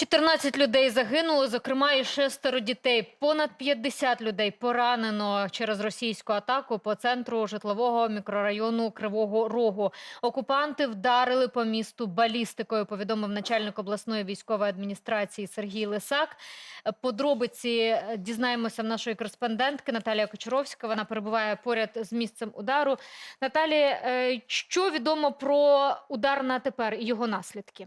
14 людей загинуло, зокрема і шестеро дітей. Понад 50 людей поранено через російську атаку по центру житлового мікрорайону Кривого Рогу. Окупанти вдарили по місту балістикою, повідомив начальник обласної військової адміністрації Сергій Лисак. Подробиці е, дізнаємося в нашої кореспондентки Наталія Кочуровська. Вона перебуває поряд з місцем удару. Наталі, е, що відомо про удар на тепер і його наслідки?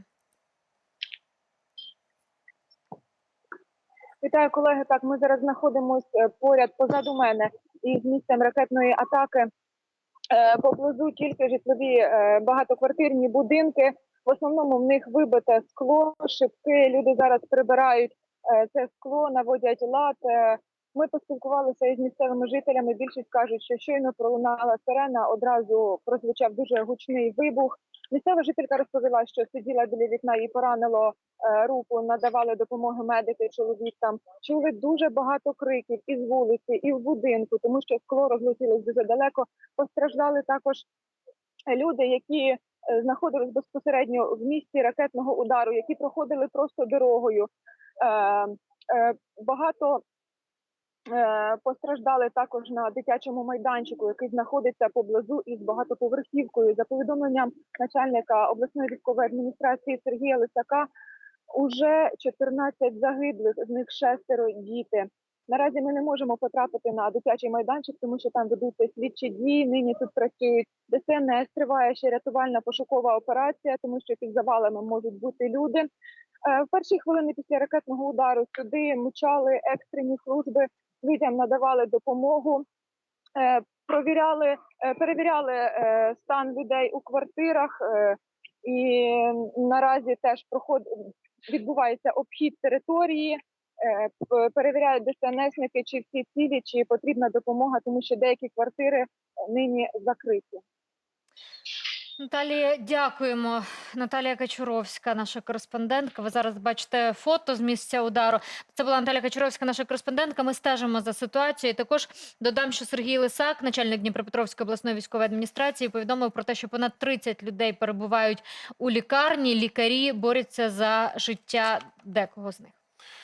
Вітаю, колеги. Так, ми зараз знаходимося поряд позаду мене із місцем ракетної атаки. Е, Поблизу тільки житлові е, багатоквартирні будинки. В основному в них вибите скло, шибки. Люди зараз прибирають е, це скло, наводять лад. Е, Ми поспілкувалися із місцевими жителями. Більшість кажуть, що щойно пролунала сирена, одразу прозвучав дуже гучний вибух. Місцева жителька розповіла, що сиділа біля вікна, їй поранило е, руку, надавали допомоги медики. Чоловік там чули дуже багато криків із вулиці, і в будинку, тому що скло розлетілось дуже далеко. Постраждали також люди, які е, знаходились безпосередньо в місці ракетного удару, які проходили просто дорогою. Е, багато постраждали також на дитячому майданчику, який знаходиться поблизу із багатоповерхівкою. За повідомленням начальника обласної військової адміністрації Сергія Лисака, уже 14 загиблих, з них шестеро діти. Наразі ми не можемо потрапити на дитячий майданчик, тому що там ведуться слідчі дії. Нині тут працюють ДСНС, триває ще рятувальна пошукова операція, тому що під завалами можуть бути люди. Е, В перші хвилини після ракетного удару сюди мчали екстрені служби, людям надавали допомогу, е, провіряли, е, перевіряли е, стан людей у квартирах. І наразі теж проход відбувається обхід території. Перевіряють ДСНСники, чи всі цілі, чи потрібна допомога, тому що деякі квартири нині закриті. Наталія, дякуємо. Наталія Качуровська, наша кореспондентка. Ви зараз бачите фото з місця удару. Це була Наталія Качуровська, наша кореспондентка. Ми стежимо за ситуацією. Також додам, що Сергій Лисак, начальник Дніпропетровської обласної військової адміністрації, повідомив про те, що понад 30 людей перебувають у лікарні. Лікарі борються за життя декого з них.